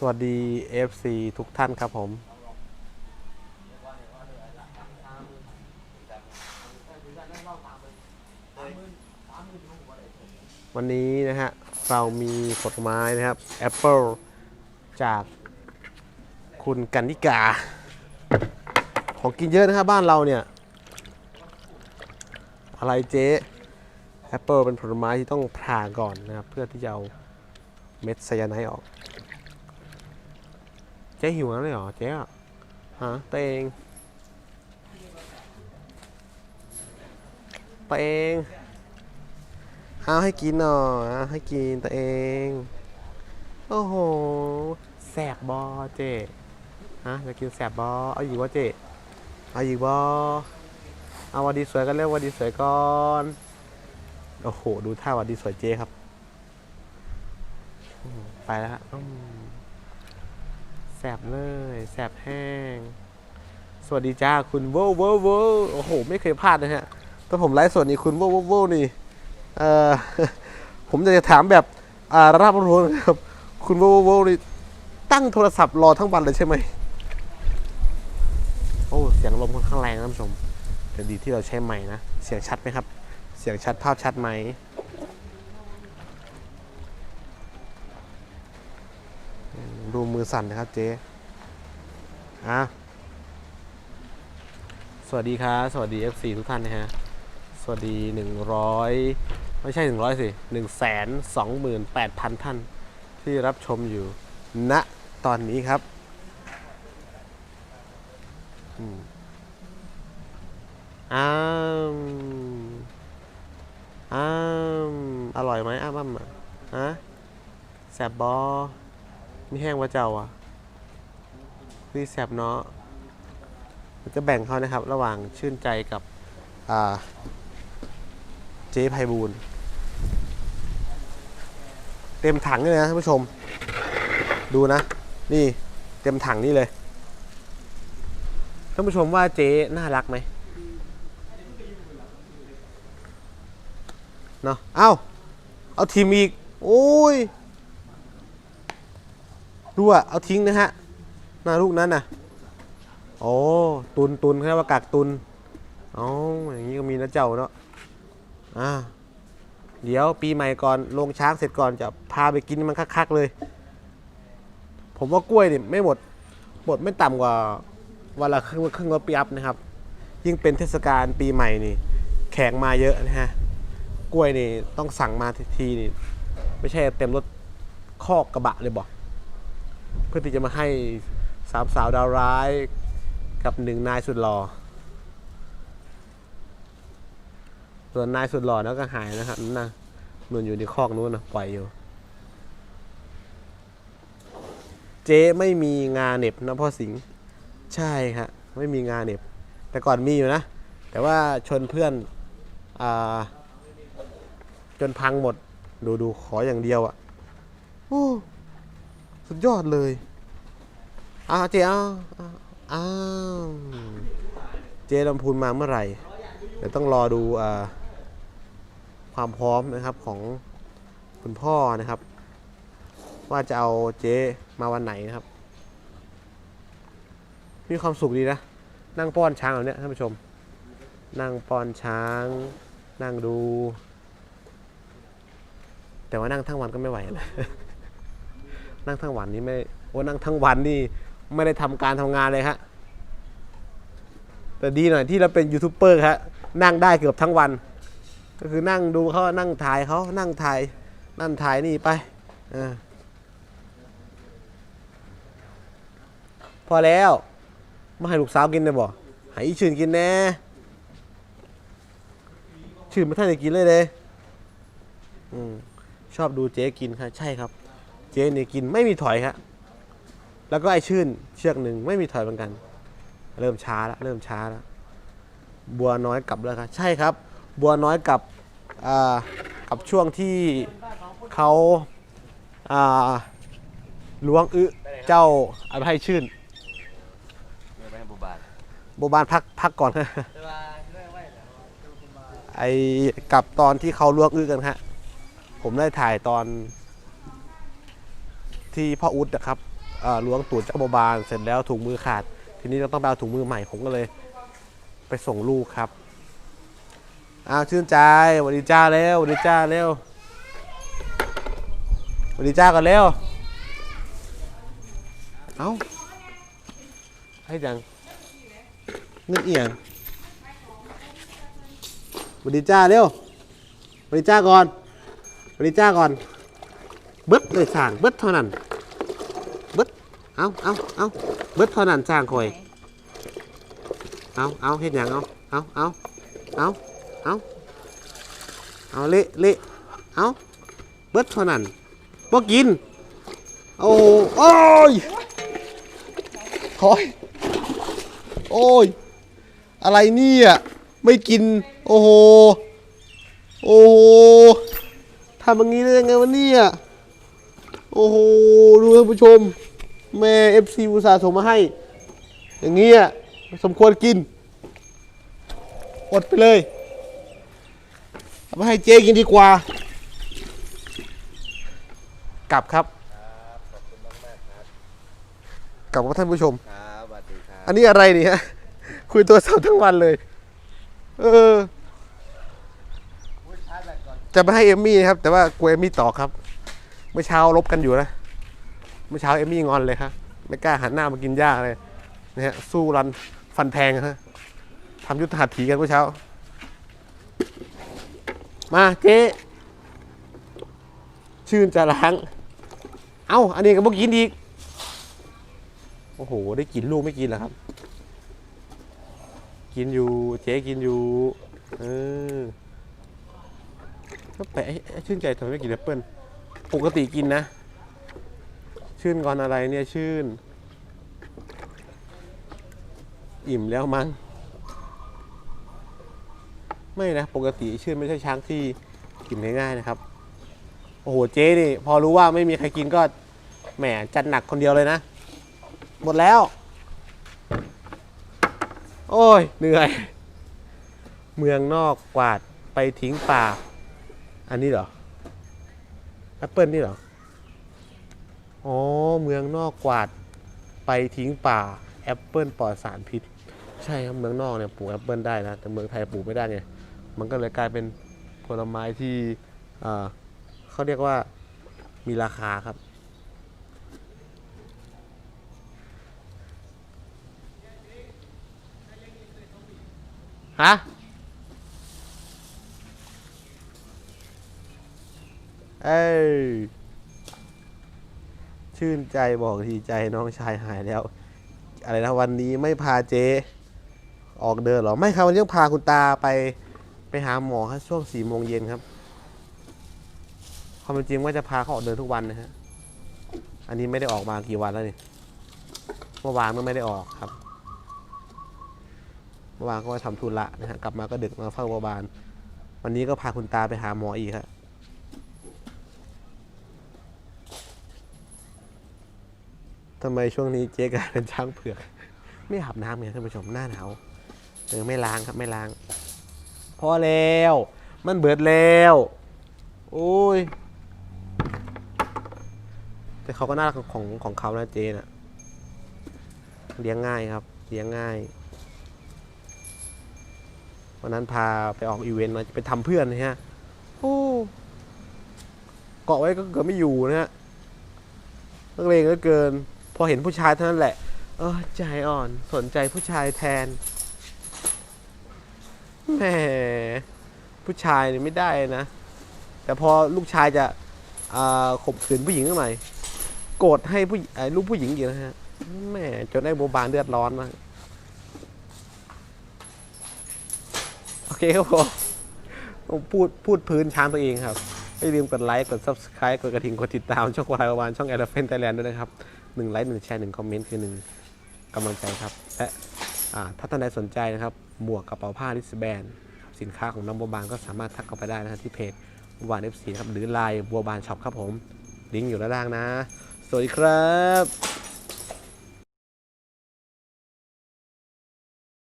สวัสดี FC ทุกท่านครับผม วันนี้นะฮะ เรามีผลไม้นะครับแอปเปิลจากคุณกันนิกา ของกินเยอะนะครับบ้านเราเนี่ย อะไรเจ๊แอปเปิลเป็นผลไม้ที่ต้องผ่าก่อนนะครับ เพื่อที่จะเอาเม็ดไซยาไนด์ออก เจ๊หิวแล้วเลยเหรอเจ๊อะฮะตัวเองตัวเองเอาให้กินหน่อยเอาให้กินตัวเอง โอ้โหแสบบอเจ๊ฮะจะกินแสบบอเอาอยู่วะเจ๊เอาอยู่บอเอาวันดีสวยกันเร็ววันดีสวยก่อนโอ้โห ดูท่าวันดีสวยเจ๊ครับ ไปแล้วฮะ บเลยแสบแห้ง สวัสดีจ้าคุณโวโวโวโอ้โห ไม่เคยพลาดนะฮะถ้าผมไลฟ์สดนี่คุณโวโวโวนี่เออผมอยากจะถามแบบอ่ารับรู้นะครับ คุณโวโวโวนี่ตั้งโทรศัพท์รอทั้งวันเลยใช่ไหมโอ้เสียงลมค่อนข้างแรงนะท่านผู้ชมแต่ดีที่เราใช้ไม้นะ เสียงชัดไหมครับ เสียงชัดภาพชัดไหม ดู มือสั่นนะครับเจ๊อะสวัสดีครับ สวัสดี FC ทุกท่านนะฮะ สวัสดี 100 ไม่ใช่ 100 สิ 1 2 8 0 0 0 ท่าน ที่รับชมอยู่ณตอนนี้ครับอืมอ้ามอ้ามอร่อยไหมอ้ามอ้ามอะฮะแสบบอ ไม่แห้งว่าเจ้าอะนี่แสบเนาะมันจะแบ่งเขานะครับ ระหว่างชื่นใจกับอ่าเจ๊ไพบูลเต็มถังเลยนะท่านผู้ชม ดูนะ นี่เต็มถังนี่เลยท่านผู้ชมว่าเจ๊น่ารักไหมเนาะเอ้า เอาทีมอีก โอ้ย ดูอะเอาทิ้งนะฮะหน้าลูกนั้นน่ะโอ้ตุนตุนเขาเรียกว่ากากตุนอ๋ออย่างนี้ก็มีนะเจ้าเนาะอ่าเดี๋ยวปีใหม่ก่อนลงช้างเสร็จก่อนจะพาไปกินมันคักๆเลย ผมว่ากล้วยเนี่ยไม่หมดหมดไม่ต่ำกว่าวันละครึ่งครึ่งรถปีอัพนะครับ ยิ่งเป็นเทศกาลปีใหม่นี่ แขกมาเยอะนะฮะกล้วยนี่ต้องสั่งมาทีนี่ไม่ใช่เต็มรถคอกกระบะเลยบอก พื่อที่จะมาให้สามสาวดาวร้ายกับหนึ่งนายสุดหล่อ ส่วนนายสุดหล่อแล้วก็หายนะครับนั่นนะมันอยู่ในคอกนู้นนะปล่อยอยู่ เจ๊ไม่มีงาเหน็บนะพ่อสิงห์ใช่ครับไม่มีงาเหน็บ แต่ก่อนมีอยู่นะ แต่ว่าชนเพื่อนอจนพังหมด ดูดูขออย่างเดียวอะ่ะ สุดยอดเลยอ้าวเจ๊อ้าวอ้าวเจ๊ลำพูนมาเมื่อไหร่ เดี๋ยวต้องรอดูอความพร้อมนะครับของคุณพ่อนะครับ ว่าจะเอาเจ๊มาวันไหนนะครับ มีความสุขดีนะ นั่งป้อนช้างแบบเนี้ยท่านผู้ชม นั่งป้อนช้าง นั่งดู แต่ว่านั่งทั้งวันก็ไม่ไหวนะ นั่งทั้งวันนี้ไม่โอ้นั่งทั้งวันนี่ไม่ได้ทำการทำงานเลยฮะแต่ดีหน่อยที่เราเป็นยูทูบเบอร์ครับนั่งได้เกือบทั้งวัน ก็คือนั่งดูเขานั่งถ่ายเขานั่งถ่ายนั่นถ่ายนี่ไปอพอแล้วมาให้ลูกสาวกินเลยบ่ให้อีชื่นกินแน่ชื่นไม่ทันได้กินเลยเลยอืมชอบดูเจ๊กินค่ะใช่ครับ จ๊เนี่ยกินไม่มีถอยครับแล้วก็ไอชื่นเชือกหนึ่งไม่มีถอยเหมือนกัน เริ่มช้าแล้วเริ่มช้าแล้วบัวน้อยกลับแล้วครับใช่ครับ บัวน้อยกับอ่ากับช่วงที่เขาอ่าล้วงอึเจ้าอภัยชื่นบบาทโบบานพักพักก่อนฮะไอกับตอนที่เขาล้วงอึกันฮะผมได้ถ่ายตอน ที่พ่ออุดนะครับล้วงตูดเจ้าโบบานเสร็จแล้วถุงมือขาด ทีนี้เราต้องไปเอาถุงมือใหม่ผมก็เลย ไปส่งลูกครับอ้าวชื่นใจสวัสดีจ้าเร็วสวัสดีจ้าเร็วสวัสดีจ้าก่อนเร็วเอ้าให้จังเงินเอียงสวัสดีจ้าเร็วสวัสดีจ้าก่อนสวัสดีจ้าก่อนเบิดเลยสั่งเบิดเท่านั้น เอาเอาเอาเบิดเท่านั้นสั่งคอยเอาเอาเฮ็ดหยังเอาเอาเอาเอาเอาเอาเละเละเอาเบิดเท่านั้นบ่กินโอ้โอ้ยถอยโอ้ยอะไรเนี่ยไม่กิน โอ้โหโอ้โหทำอย่างนี้ได้ยังไงวะเนี่ยโอ้โหดูท่านผู้ชม แม่ FC อุตส่าห์ส่งมาให้ อย่างเงี้ยสมควรกิน อดไปเลยเอาไปให้เจ๊กินดีกว่า กลับครับกลับกับท่านผู้ชม ครับสวัสดีครับ อันนี้อะไรเนี่ยคุยตัวเสาทั้งวันเลย เออ จะไปให้เอมมี่นะครับ แต่ว่ากลัวเอมมี่ต่อครับ เมื่อเช้าลบกันอยู่นะ เมื่อเช้าเอมมี่งอนเลยครับไม่กล้าหันหน้ามากินหญ้าเลยนะฮะสู้รันฟันแทงฮะทำยุทธหัตถีกันเมื่อเช้า มาเจ๊ชื่นจะล้าง เอ้า อันนี้ก็บอกกินอีก โอ้โห ได้กินลูกไม่กินเหรอครับ กินอยู่ เจ๊กินอยู่ เออก็แปลกชื่นใจทำไมไม่กินแอปเปิ้ลปกติกินนะ ชื่นก่อนอะไรเนี่ยชื่น อิ่มแล้วมั้งไม่นะปกติชื่นไม่ใช่ช้างที่กินง่ายๆนะครับโอ้โหเจ๊นี่พอรู้ว่าไม่มีใครกินก็แหมจัดหนักคนเดียวเลยนะ หมดแล้ว โอ้ยเหนื่อย เมืองนอกกวาดไปทิ้งป่า อันนี้เหรอแอปเปิลนี่เหรอ อ๋อ เมืองนอกกวาดไปทิ้งป่าแอปเปิลปลอดสารพิษ ใช่ครับเมืองนอกเนี่ยปลูกแอปเปิลได้นะ แต่เมืองไทยปลูกไม่ได้ไงมันก็เลยกลายเป็นผลไม้ที่เขาเรียกว่ามีราคาครับ ฮะ เอ้ย ชื่นใจบอกทีใจน้องชายหายแล้ว อะไรนะวันนี้ไม่พาเจ๊ออกเดินหรอ ไม่ครับวันนี้ต้องพาคุณตาไปไปหาหมอครับช่วงสี่โมงเย็นครับความเป็นจริงว่าจะพาเขาออกเดินทุกวันนะฮะอันนี้ไม่ได้ออกมากี่วันแล้วนี่เมื่อวานก็ไม่ได้ออกครับเมื่อวานก็ไปทำธุระนะฮะกลับมาก็ดึกมาเฝ้าโรงพยาบาลวันนี้ก็พาคุณตาไปหาหมออีกครับ ทำไมช่วงนี้เจ๊กลายเป็นช้างเผือก ไม่อาบน้ำไงท่านผู้ชมหน้าหนาวเออไม่ล้างครับไม่ล้าง พอแล้ว มันเบิดแล้ว โอ้ย แต่เขาก็น่ารักของของเขานะเจน่ะเลี้ยงง่ายครับ เลี้ยงง่ายวันนั้นพาไปออกอีเวนต์มาไปทำเพื่อนนะฮะโอ้เกาะไว้ก็เกือบไม่อยู่นะฮะนักเลงเหลือเกิน พอเห็นผู้ชายเท่านั้นแหละ เออใจอ่อนสนใจผู้ชายแทนแหมผู้ชายนี่ไม่ได้นะ แต่พอลูกชายจะข่มขืนผู้หญิงหน่อยโกรธให้ผู้ลูกผู้หญิงอีกนะฮะแหม่จนได้โบบานเลือดร้อนมากโอเคครับผมพูดพูดพื้นช้างตัวเองครับ ไม่ลืมกดไลค์ กด subscribe กดกระดิ่งกดติดตามช่องวายประวานช่อง Elephant Thailand ด้วยนะครับ หนึ่งไลค์หนึ่งแชร์หนึ่งคอมเมนต์คือหนึ่งกำลังใจครับ และถ้าท่านใดสนใจนะครับหมวกกระเป๋าผ้าลิสแบนสินค้าของน้องบัวบานก็สามารถทักเข้าไปได้นะครับที่เพจบัวบาน FC นะครับหรือไลน์บัวบานช็อปครับผมลิงก์อยู่ด้านล่างนะ สวัสดีครับ